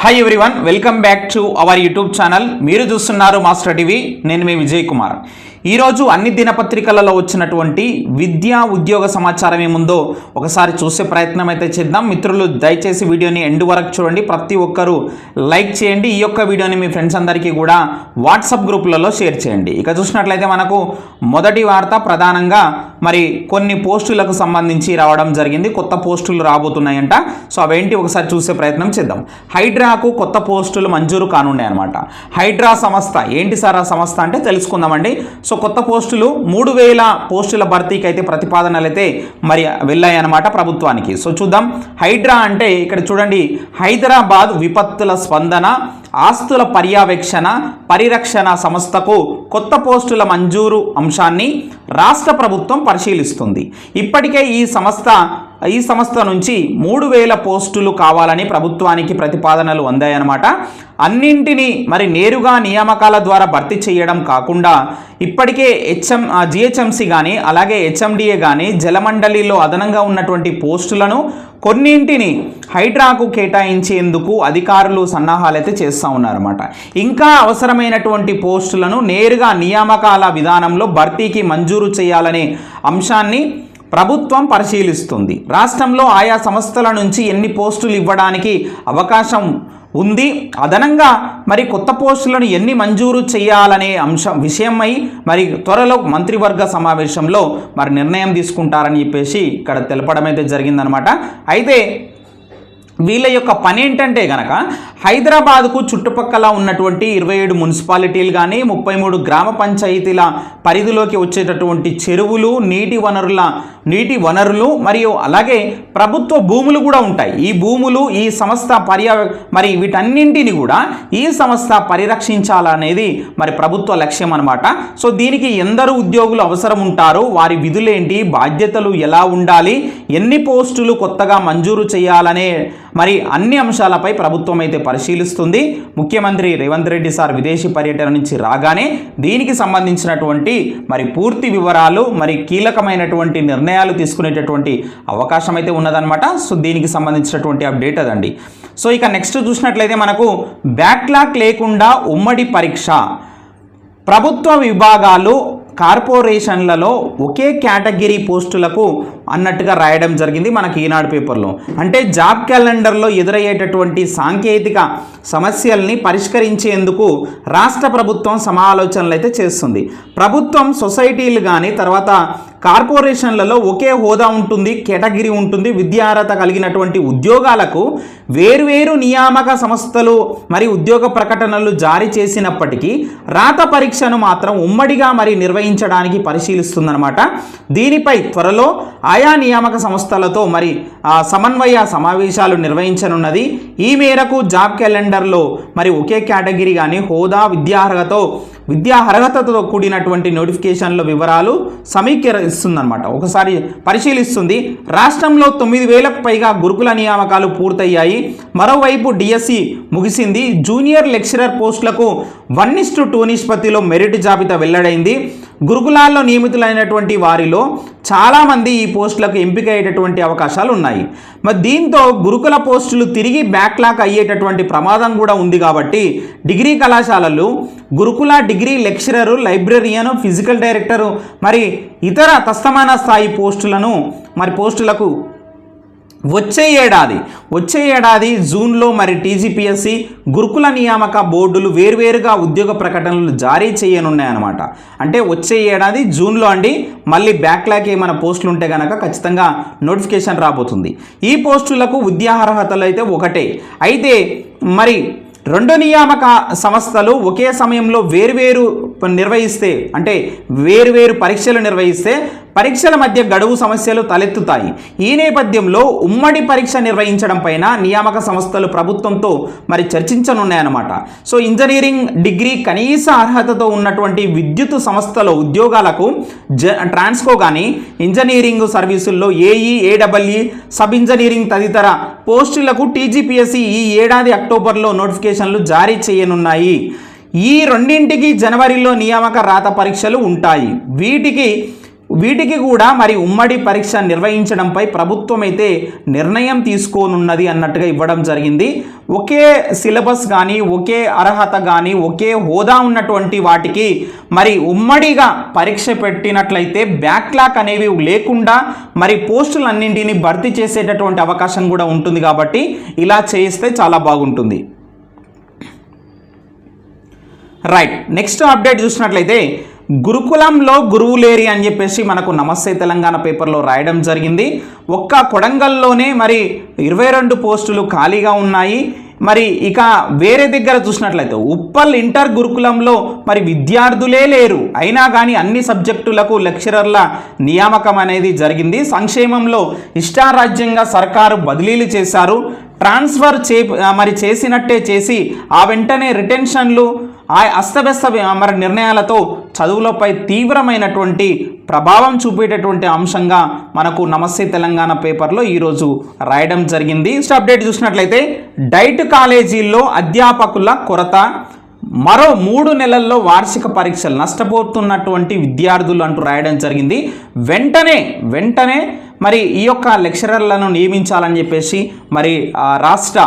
Hi everyone welcome back to our YouTube channel మీరు చూస్తున్నారు master TV నేను మీ విజయ్ కుమార్. ఈరోజు అన్ని దినపత్రికలలో వచ్చినటువంటి విద్యా ఉద్యోగ సమాచారం ఏముందో ఒకసారి చూసే ప్రయత్నం అయితే చేద్దాం. మిత్రులు దయచేసి వీడియోని ఎండ్ వరకు చూడండి. ప్రతి ఒక్కరూ లైక్ చేయండి. ఈ యొక్క వీడియోని మీ ఫ్రెండ్స్ అందరికీ కూడా వాట్సాప్ గ్రూపులలో షేర్ చేయండి. ఇక చూసినట్లయితే మనకు మొదటి వార్త ప్రధానంగా మరి కొన్ని పోస్టులకు సంబంధించి రావడం జరిగింది. కొత్త పోస్టులు రాబోతున్నాయంట. సో అవేంటి ఒకసారి చూసే ప్రయత్నం చేద్దాం. హైడ్రాకు కొత్త పోస్టులు మంజూరు కానున్నాయి అనమాట హైడ్రా సంస్థ ఏంటి సార్ ఆ సంస్థ అంటే తెలుసుకుందామండి. సో కొత్త పోస్టులు మూడు వేల పోస్టుల భర్తీకి అయితే ప్రతిపాదనలు అయితే మరి వెళ్ళాయి అనమాట ప్రభుత్వానికి. సో చూద్దాం హైడ్రా అంటే ఇక్కడ చూడండి హైదరాబాద్ విపత్తుల స్పందన ఆస్తుల పర్యవేక్షణ పరిరక్షణ సంస్థకు కొత్త పోస్టుల మంజూరు అంశాన్ని రాష్ట్ర ప్రభుత్వం పరిశీలిస్తుంది. ఇప్పటికే ఈ సంస్థ ఈ సంస్థ నుంచి మూడు వేల పోస్టులు కావాలని ప్రభుత్వానికి ప్రతిపాదనలు అందాయన్నమాట. అన్నింటినీ మరి నేరుగా నియామకాల ద్వారా భర్తీ చేయడం కాకుండా ఇప్పటికే హెచ్ఎం జిహెచ్ఎంసీ కానీ అలాగే హెచ్ఎండిఏ కానీ జలమండలిలో అదనంగా ఉన్నటువంటి పోస్టులను కొన్నింటిని హైడ్రాకు కేటాయించేందుకు అధికారులు సన్నాహాలైతే చేస్తూ ఉన్నారన్నమాట. ఇంకా అవసరమైనటువంటి పోస్టులను నేరుగా నియామకాల విధానంలో భర్తీకి మంజూరు చేయాలనే అంశాన్ని ప్రభుత్వం పరిశీలిస్తుంది. రాష్ట్రంలో ఆయా సంస్థల నుంచి ఎన్ని పోస్టులు ఇవ్వడానికి అవకాశం ఉంది? అదనంగా మరి కొత్త పోస్టులను ఎన్ని మంజూరు చేయాలనే అంశం విషయమై మరి త్వరలో మంత్రివర్గ సమావేశంలో మరి నిర్ణయం తీసుకుంటారని చెప్పేసి ఇక్కడ తెలపడం అయితే జరిగిందనమాట అయితే వీళ్ళ యొక్క పని ఏంటంటే గనక హైదరాబాద్కు చుట్టుపక్కల ఉన్నటువంటి ఇరవై ఏడు మున్సిపాలిటీలు కానీ ముప్పై మూడు గ్రామ పంచాయతీల పరిధిలోకి వచ్చేటటువంటి చెరువులు నీటి వనరుల నీటి వనరులు మరియు అలాగే ప్రభుత్వ భూములు కూడా ఉంటాయి. ఈ భూములు ఈ సంస్థ పర్య మరి వీటన్నింటిని కూడా ఈ సంస్థ పరిరక్షించాలనేది మరి ప్రభుత్వ లక్ష్యం అనమాట సో దీనికి ఎందరు ఉద్యోగులు అవసరం ఉంటారు? వారి విధులేంటి? బాధ్యతలు ఎలా ఉండాలి? ఎన్ని పోస్టులు కొత్తగా మంజూరు చేయాలనే మరి అన్ని అంశాలపై ప్రభుత్వం అయితే పరిశీలిస్తుంది. ముఖ్యమంత్రి రేవంత్ రెడ్డి సార్ విదేశీ పర్యటన నుంచి రాగానే దీనికి సంబంధించినటువంటి మరి పూర్తి వివరాలు మరి కీలకమైనటువంటి నిర్ణయాలు తీసుకునేటటువంటి అవకాశం అయితే ఉన్నదన్నమాట. సో దీనికి సంబంధించినటువంటి అప్డేట్ అదండి. సో ఇక నెక్స్ట్ చూసినట్లయితే మనకు బ్యాక్లాక్ లేకుండా ఉమ్మడి పరీక్ష. ప్రభుత్వ విభాగాలు కార్పొరేషన్లలో ఒకే కేటగిరీ పోస్టులకు అన్నట్టుగా రాయడం జరిగింది మనకి ఈనాడు పేపర్లో. అంటే జాబ్ క్యాలెండర్లో ఎదురయ్యేటటువంటి సాంకేతిక సమస్యల్ని పరిష్కరించేందుకు రాష్ట్ర ప్రభుత్వం సమాలోచనలు అయితే చేస్తుంది. ప్రభుత్వం సొసైటీలు కానీ తర్వాత కార్పొరేషన్లలో ఒకే హోదా ఉంటుంది కేటగిరీ ఉంటుంది విద్యార్హత కలిగినటువంటి ఉద్యోగాలకు వేరువేరు నియామక సంస్థలు మరి ఉద్యోగ ప్రకటనలు జారీ చేసినప్పటికీ రాత పరీక్షను మాత్రం ఉమ్మడిగా మరి నిర్వహించడానికి పరిశీలిస్తుందన్నమాట. దీనిపై త్వరలో ఆయా నియామక సంస్థలతో మరి సమన్వయ సమావేశాలు నిర్వహించనున్నది. ఈ మేరకు జాబ్ క్యాలెండర్లో మరి ఒకే కేటగిరీ కానీ హోదా విద్యార్హతతో విద్యా అర్హతతో కూడినటువంటి నోటిఫికేషన్ల వివరాలు సమీకరిస్తుందన్నమాట ఒకసారి పరిశీలిస్తుంది. రాష్ట్రంలో తొమ్మిది వేలకు పైగా గురుకుల నియామకాలు పూర్తయ్యాయి. మరోవైపు డిఎస్సి ముగిసింది. జూనియర్ లెక్చరర్ పోస్టులకు వన్ ఇస్టు టూ నిష్పత్తిలో మెరిట్ జాబితా వెల్లడైంది. గురుకులాల్లో నియమితులైనటువంటి వారిలో చాలామంది ఈ పోస్టులకు ఎంపిక అయ్యేటటువంటి అవకాశాలు ఉన్నాయి. మరి దీంతో గురుకుల పోస్టులు తిరిగి బ్యాక్లాక్ అయ్యేటటువంటి ప్రమాదం కూడా ఉంది కాబట్టి డిగ్రీ కళాశాలలు గురుకుల degree lecturer librarian physical director మరి ఇతర తస్తమాన స్థాయి పోస్టులను మరి పోస్టులకు వచ్చే ఏడాది వచ్చే ఏడాది జూన్లో మరి టీజీపీఎస్సి గురుకుల నియామక బోర్డులు వేర్వేరుగా ఉద్యోగ ప్రకటనలు జారీ చేయనున్నాయన్నమాట. అంటే వచ్చే ఏడాది జూన్లో అండి మళ్ళీ బ్యాక్లాక్ ఏమైనా పోస్టులు ఉంటే కనుక ఖచ్చితంగా నోటిఫికేషన్ రాబోతుంది. ఈ పోస్టులకు విద్యార్హతలు అయితే ఒకటే. అయితే మరి రెండు నియామక సంస్థలు ఒకే సమయంలో వేర్వేరు నిర్వహిస్తే అంటే వేర్వేరు పరీక్షలు నిర్వహిస్తే పరీక్షల మధ్య గడువు సమస్యలు తలెత్తుతాయి. ఈ నేపథ్యంలో ఉమ్మడి పరీక్ష నిర్వహించడం పైన నియామక సంస్థలు ప్రభుత్వంతో మరి చర్చించనున్నాయన్నమాట. సో ఇంజనీరింగ్ డిగ్రీ కనీస అర్హతతో ఉన్నటువంటి విద్యుత్ సంస్థల ఉద్యోగాలకు జ ట్రాన్స్కో కానీ ఇంజనీరింగ్ సర్వీసుల్లో ఏఈ ఏడబ్ల్ఈ సబ్ ఇంజనీరింగ్ తదితర పోస్టులకు టీజీపీఎస్సీ ఈ ఏడాది అక్టోబర్లో నోటిఫికేషన్లు జారీ చేయనున్నాయి. ఈ రెండింటికి జనవరిలో నియామక రాత పరీక్షలు ఉంటాయి. వీటికి వీటికి కూడా మరి ఉమ్మడి పరీక్ష నిర్వహించడంపై ప్రభుత్వం అయితే నిర్ణయం తీసుకోనున్నది అన్నట్టుగా ఇవ్వడం జరిగింది. ఒకే సిలబస్ కానీ ఒకే అర్హత కానీ ఒకే హోదా ఉన్నటువంటి వాటికి మరి ఉమ్మడిగా పరీక్ష పెట్టినట్లయితే బ్యాక్లాక్ అనేవి లేకుండా మరి పోస్టులన్నింటినీ భర్తీ చేసేటటువంటి అవకాశం కూడా ఉంటుంది కాబట్టి ఇలా చేయిస్తే చాలా బాగుంటుంది. రైట్ నెక్స్ట్ అప్డేట్ చూసినట్లయితే గురుకులంలో గురువులేరి అని చెప్పేసి మనకు నమస్తే తెలంగాణ పేపర్లో రాయడం జరిగింది. ఒక్క కొడంగల్లోనే మరి ఇరవై రెండు పోస్టులు ఖాళీగా ఉన్నాయి. మరి ఇక వేరే దగ్గర చూసినట్లయితే ఉప్పల్ ఇంటర్ గురుకులంలో మరి విద్యార్థులే లేరు. అయినా కానీ అన్ని సబ్జెక్టులకు లెక్చరర్ల నియామకం అనేది జరిగింది. సంక్షేమంలో ఇష్టారాజ్యంగా సర్కారు బదిలీలు చేశారు. ట్రాన్స్ఫర్ చే మరి చేసినట్టే చేసి ఆ వెంటనే రిటెన్షన్లు ఆ అస్తవ్యస్త మరి నిర్ణయాలతో చదువులపై తీవ్రమైనటువంటి ప్రభావం చూపేటటువంటి అంశంగా మనకు నమస్తే తెలంగాణ పేపర్లో ఈరోజు రాయడం జరిగింది. నెక్స్ట్ అప్డేట్ చూసినట్లయితే డైట్ కాలేజీల్లో అధ్యాపకుల కొరత. మరో మూడు నెలల్లో వార్షిక పరీక్షలు నష్టపోతున్నటువంటి విద్యార్థులు అంటూ రాయడం జరిగింది. వెంటనే వెంటనే మరి ఈ యొక్క లెక్చరర్లను నియమించాలని చెప్పేసి మరి ఆ రాష్ట్ర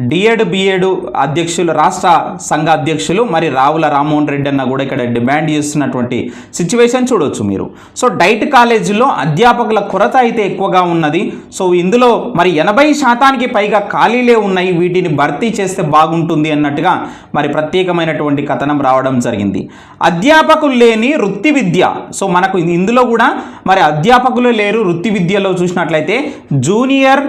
డిఎడ్ బిఎడ్ అధ్యక్షులు రాష్ట్ర సంఘ అధ్యక్షులు మరి రావుల రామ్మోహన్ రెడ్డి అన్న కూడా ఇక్కడ డిమాండ్ చేస్తున్నటువంటి సిచ్యువేషన్ చూడొచ్చు మీరు. సో డైట్ కాలేజీలో అధ్యాపకుల కొరత అయితే ఎక్కువగా ఉన్నది. సో ఇందులో మరి ఎనభై శాతానికి పైగా ఖాళీలే ఉన్నాయి. వీటిని భర్తీ చేస్తే బాగుంటుంది అన్నట్టుగా మరి ప్రత్యేకమైనటువంటి కథనం రావడం జరిగింది. అధ్యాపకులు లేని వృత్తి విద్య. సో మనకు ఇందులో కూడా మరి అధ్యాపకులు లేరు వృత్తి విద్యలో చూసినట్లయితే జూనియర్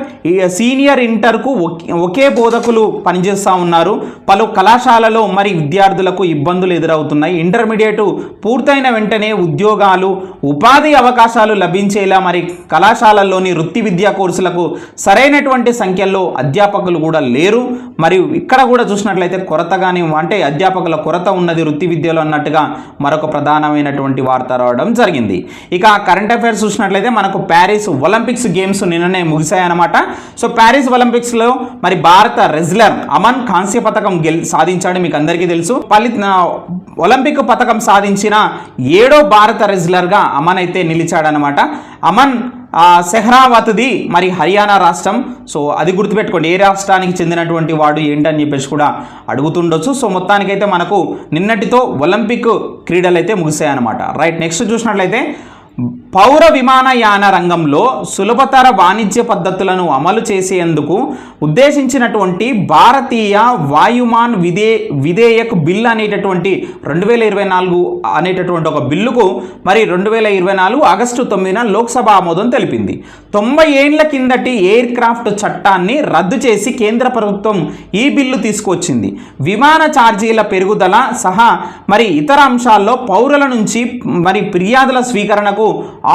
సీనియర్ ఇంటర్కు ఒకే- బోధ బోధకులు పనిచేస్తూ ఉన్నారు. పలు కళాశాలలో మరి విద్యార్థులకు ఇబ్బందులు ఎదురవుతున్నాయి. ఇంటర్మీడియట్ పూర్తయిన వెంటనే ఉద్యోగాలు ఉపాధి అవకాశాలు లభించేలా మరి కళాశాలల్లోని వృత్తి విద్యా కోర్సులకు సరైనటువంటి సంఖ్యలో అధ్యాపకులు కూడా లేరు. మరియు ఇక్కడ కూడా చూసినట్లయితే కొరతగానే అంటే అధ్యాపకుల కొరత ఉన్నది వృత్తి విద్యలో అన్నట్టుగా మరొక ప్రధానమైనటువంటి వార్త రావడం జరిగింది. ఇక కరెంట్ అఫైర్స్ చూసినట్లయితే మనకు ప్యారిస్ ఒలింపిక్స్ గేమ్స్ నిన్ననే ముగిశాయన్నమాట. సో ప్యారిస్ ఒలింపిక్స్లో మరి భారత రెజ్లర్ అమన్ కాంస్య పథకం గెల్ సాధించాడు మీకు అందరికీ తెలుసు పలి ఒలింపిక్ పథకం సాధించిన ఏడో భారత రెజ్లర్గా అమన్ అయితే నిలిచాడనమాట అమన్ సెహ్రావత్ది మరి హర్యానా రాష్ట్రం. సో అది గుర్తుపెట్టుకోండి ఏ రాష్ట్రానికి చెందినటువంటి వాడు ఏంటని చెప్పేసి కూడా అడుగుతుండొచ్చు. సో మొత్తానికైతే మనకు నిన్నటితో ఒలింపిక్ క్రీడలు అయితే ముగిసాయన్నమాట రైట్ నెక్స్ట్ చూసినట్లయితే పౌర విమానయాన రంగంలో సులభతర వాణిజ్య పద్ధతులను అమలు చేసేందుకు ఉద్దేశించినటువంటి భారతీయ వాయుమాన్ విధే విధేయక్ బిల్ అనేటటువంటి రెండు వేల ఇరవై నాలుగు అనేటటువంటి ఒక బిల్లుకు మరి రెండు వేల ఇరవై నాలుగు ఆగస్టు తొమ్మిదిన లోక్సభ ఆమోదం తెలిపింది. తొంభై ఏండ్ల కిందటి ఎయిర్ క్రాఫ్ట్ చట్టాన్ని రద్దు చేసి కేంద్ర ప్రభుత్వం ఈ బిల్లు తీసుకొచ్చింది విమాన ఛార్జీల పెరుగుదల సహా మరి ఇతర అంశాల్లో పౌరుల నుంచి మరి ఫిర్యాదుల స్వీకరణకు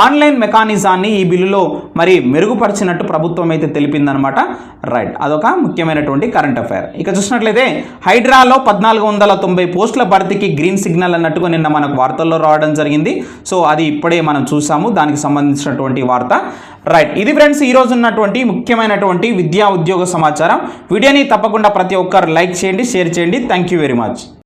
ఆన్లైన్ మెకానిజాన్ని ఈ బిల్లులో మరి మెరుగుపరిచినట్టు ప్రభుత్వం అయితే తెలిపిందనమాట. రైట్ అదొక ముఖ్యమైనటువంటి కరెంట్ అఫైర్ ఇక చూసినట్లయితే హైడ్రాలో పద్నాలుగు వందల తొంభై పోస్టుల భర్తీకి గ్రీన్ సిగ్నల్ అన్నట్టుగా నిన్న మనకు వార్తల్లో రావడం జరిగింది. సో అది ఇప్పుడే మనం చూసాము. దానికి సంబంధించినటువంటి వార్త. రైట్ ఇది ఫ్రెండ్స్ ఈ ఉన్నటువంటి ముఖ్యమైనటువంటి విద్యా ఉద్యోగ సమాచారం. వీడియోని తప్పకుండా ప్రతి ఒక్కరు లైక్ చేయండి షేర్ చేయండి. Thank you very much